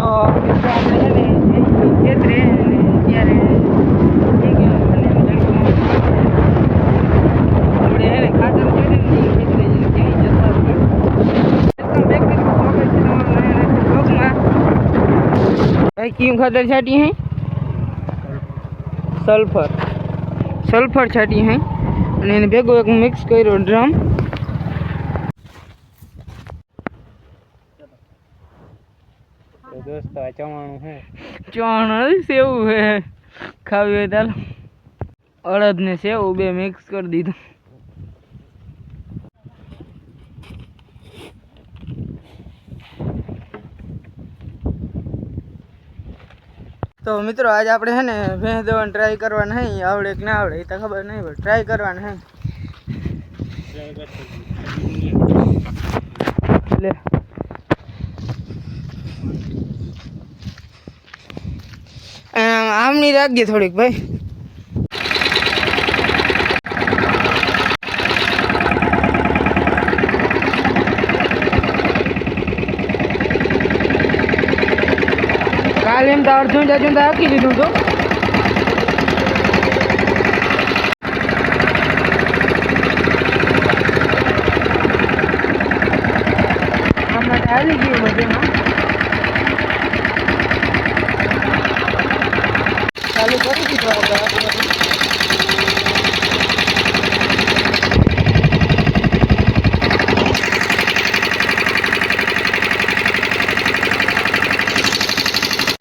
તો મિત્રો આપણે છે ને જઈ ખેતરે અને ત્યારે થઈ ગયો અને એમ તડકો આપણે છે ને ખાતર કરીને ખેતરે જઈને જઈ જતા રહીએ. વેલકમ બેક ટુ સ્વાગત છે તમારું નયા નવા બ્લોગમાં. ભાઈ કયું ખાતર છાંટી હે સલ્ફર સલ્ફર છાંટી હે અને એને ભેગું એક મિક્સ કર્યો ડ્રમ તો દોસ્તો આ ચવાણું છે. ચણ સેવું છે. ખાવી હોય ચાલો અડદ ને સેવું બે મિક્સ કરી દીધું. તો મિત્રો આજ આપણે છે ને ભેંસ દોવાનું ટ્રાય કરવા નહીં આવડે કે ના આવડે એ તો ખબર નહીં પણ ટ્રાય કરવાનું હે લે આમ આમની રાખજે થોડીક ભાઈ. કાલે એમ તો અડધું જાજું તો આપી દીધું તો. હમણાં ચાલી ગયું બધું ચાલુ કરી દીધો આપણે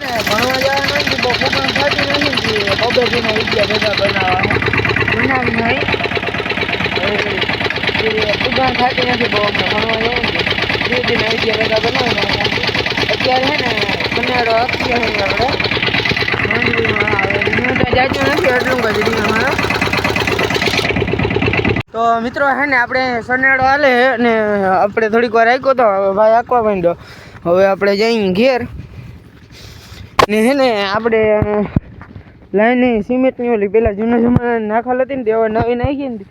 ભણવા જવાનું હોય ને બહુ ફૂગણ થતી નથી કે બબેજીનો વિદ્યા ભેગા બનાવવા બનાવી નહીં ફૂગણ થતી નથી બહુ અમને ભણવા જવું ને દીદીના વિદ્યા ભેગા બનાવી અત્યારે છે. ને કન્યાડો અક્ષય આપણે તો મિત્રો હે ને, આપણે સનેડો હાલે ને, આપણે થોડીક વાર રાખ્યો તો ભાઈ આંકવા માંડ્યો. હવે આપણે જઈએ ઘેર. ને હે ને, આપણે લાઈન સિમેન્ટની ઓલી પેલા જૂના જમાના નાખાલ હતી ને તે હવે નવી નાખી ને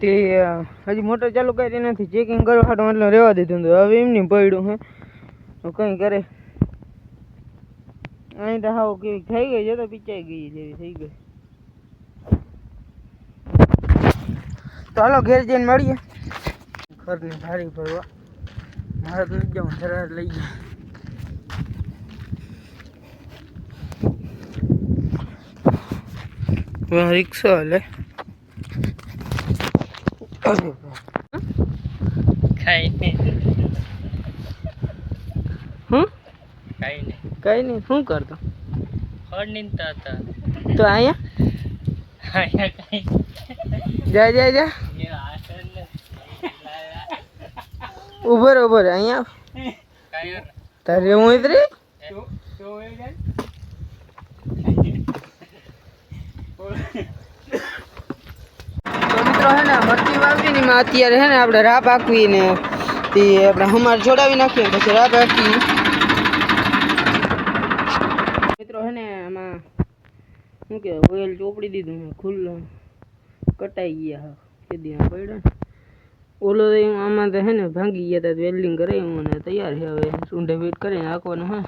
તે હજી મોટર ચાલુ કરી નથી ચેકિંગ કરવા હાટું એટલે રહેવા દીધું હતું હવે એમની પડ્યું હે. તો કંઈ કરે. અહીં તો હાવ કેવી થઈ ગઈ છે તો પીચાઈ ગઈ જેવી થઈ ગઈ. તો હાલો ઘેર જઈને મળીએ. ઘરની ભારી ભરવા. મારે તો નથી જવું ધરાર લઈ ગયા વાહ, રિક્ષા હાલે અરે બાપ. ખાઈ નહીં હું ખાઈ નહીં કઈ નહીં શું કરતો? ફળ નીંદતા હતા. તો અહીંયા? અહીંયા કઈ જા જા જા ઊભો રહે અહીંયા તારે હું ઇતરી મિત્રો હે ને મરચી વાવવી ને એમાં અત્યારે હે ને આપણે રાહ પાકવી ને જોડાવી નાખીએ પછી રાહ પાકી મિત્રો હે ને, આમાં શું કે ઓઇલ ચોપડી દીધું ખુલ્લો. કટાઈ ગયા હા કેદી આ પડ્યા ઓલો આમાં તો હે ને ભાંગી ગયા હતા વેલ્ડિંગ કરાવ્યું અને તૈયાર છે હવે. સૂંઢે ફીટ કરીને નાખવાનું હા.